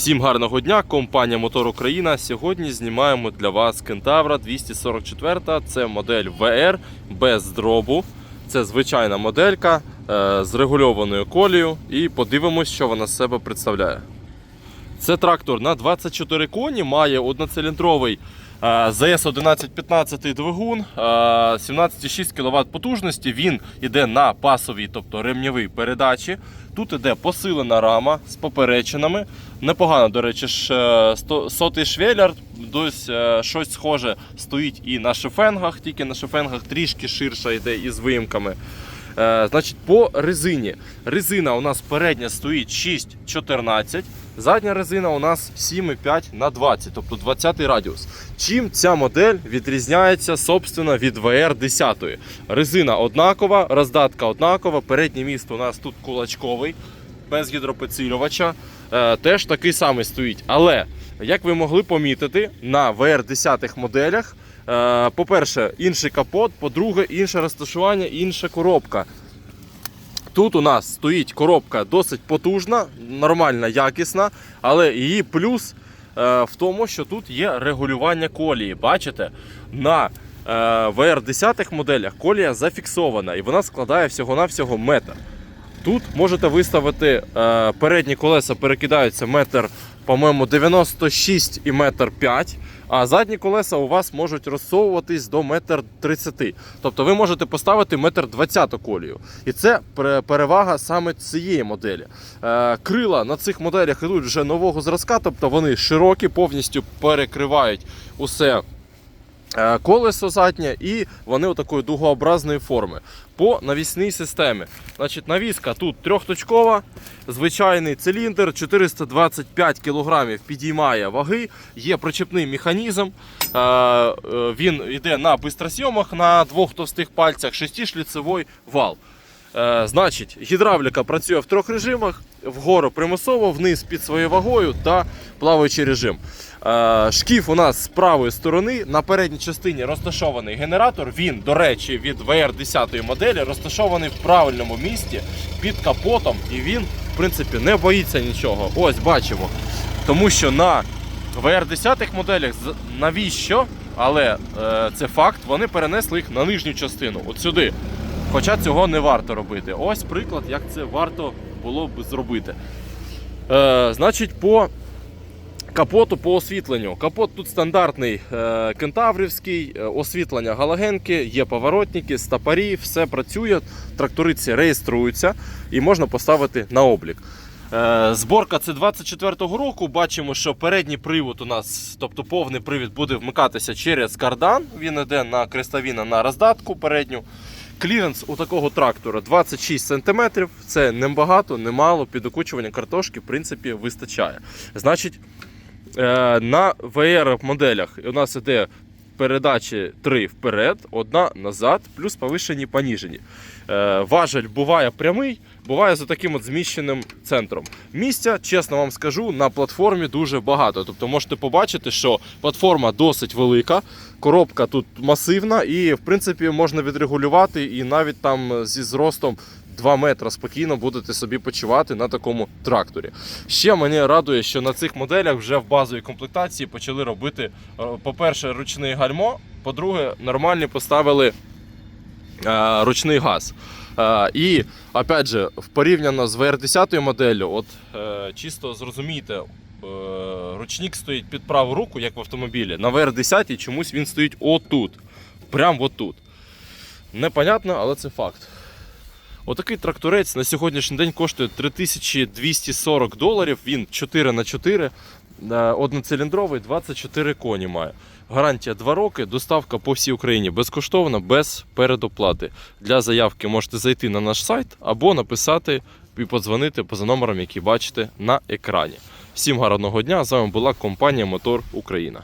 Всім гарного дня, компанія Мотор Україна. Сьогодні знімаємо для вас Кентавра 244. Це модель VR без дробу. Це звичайна моделька е, з регульованою колією. І подивимось, що вона з себе представляє. Це трактор на 24 коні, має одноциліндровий е, ЗС-1115 двигун, е, 17,6 кВт потужності. Він йде на пасовій, тобто ремньовій передачі. Тут іде посилена рама з поперечинами. Непогано, до речі, е, сотий швеллер, дось е, щось схоже стоїть і на шифенгах, тільки на шифенгах трішки ширша йде із виїмками. Е, значить, по резині. Резина у нас передня стоїть 6,14, задня резина у нас 7,5 на 20, тобто 20 радіус. Чим ця модель відрізняється собственно, від VR 10? Резина однакова, роздатка однакова, переднє місто у нас тут кулачковий, без гідропідсилювача. Е, теж такий самий стоїть. Але, як ви могли помітити, на VR 10 моделях По-перше, інший капот, по-друге, інше розташування, інша коробка. Тут у нас стоїть коробка досить потужна, нормальна, якісна, але її плюс е, в тому, що тут є регулювання колії. Бачите, на е, VR 10 моделях колія зафіксована і вона складає всього-навсього метр. Тут можете виставити е, передні колеса, перекидаються метр, по-моєму, 96 і метр 5, а задні колеса у вас можуть розсовуватись до метр 30. Тобто ви можете поставити метр 20 колію. І це перевага саме цієї моделі. Е, крила на цих моделях ідуть вже нового зразка, тобто вони широкі, повністю перекривають усе колесо заднє і вони отакої дугообразної форми. По навісній системі. Значить, навіска тут трьохточкова, звичайний циліндр, 425 кг підіймає ваги, є причепний механізм. Е, е, Він йде на бистросйомах на двох товстих пальцях, шестишліцевий вал. Е, Значить, гідравліка працює в трьох режимах: вгору примусово, вниз під своєю вагою та плаваючий режим. Е, Шкіф у нас з правої сторони. На передній частині розташований генератор. Він, до речі, від VR 10 моделі розташований в правильному місці під капотом, і він, в принципі, не боїться нічого. Ось бачимо. Тому що на VR 10 моделях навіщо? Але е, це факт, вони перенесли їх на нижню частину, от сюди. Хоча цього не варто робити. Ось приклад, як це варто було б зробити. Е, значить, по капоту по освітленню. Капот тут стандартний е, кентаврівський, е, освітлення галогенки, є поворотники, стопорі, все працює, тракториці реєструються і можна поставити на облік. Е, Зборка це 24-го року. Бачимо, що передній привод у нас, тобто повний привід, буде вмикатися через кардан. Він йде на крестовіна на роздатку передню. Кліренс у такого трактора 26 см. Це не багато, не мало. Картошки, в принципі, вистачає. Значить, е, на VR моделях у нас іде передачі 3 вперед, одна назад, плюс повишені поніжені. Е, Важель буває прямий, буває за таким от зміщеним центром. Місця, чесно вам скажу, на платформі дуже багато. Тобто можете побачити, що платформа досить велика, коробка тут масивна, і в принципі можна відрегулювати і навіть там зі зростом 2 метри спокійно будете собі почувати на такому тракторі. Ще мене радує, що на цих моделях вже в базовій комплектації почали робити, е, по-перше, ручний гальмо, по-друге, нормальні поставили е, ручний газ. Е, І опять же, порівняно з VR10 моделлю, от чисто зрозумійте, ручник стоїть під праву руку, як в автомобілі. На VR10 чомусь він стоїть отут. Прям отут. Непонятно, але це факт. Отакий тракторець на сьогоднішній день коштує 3240 доларів. Він 4 на 4 е, одноциліндровий, 24 коні має. Гарантія 2 роки, доставка по всій Україні безкоштовна, без передоплати. Для заявки можете зайти на наш сайт або написати і подзвонити поза номером, який бачите на екрані. Всім гарного дня! З вами була компанія Мотор Україна.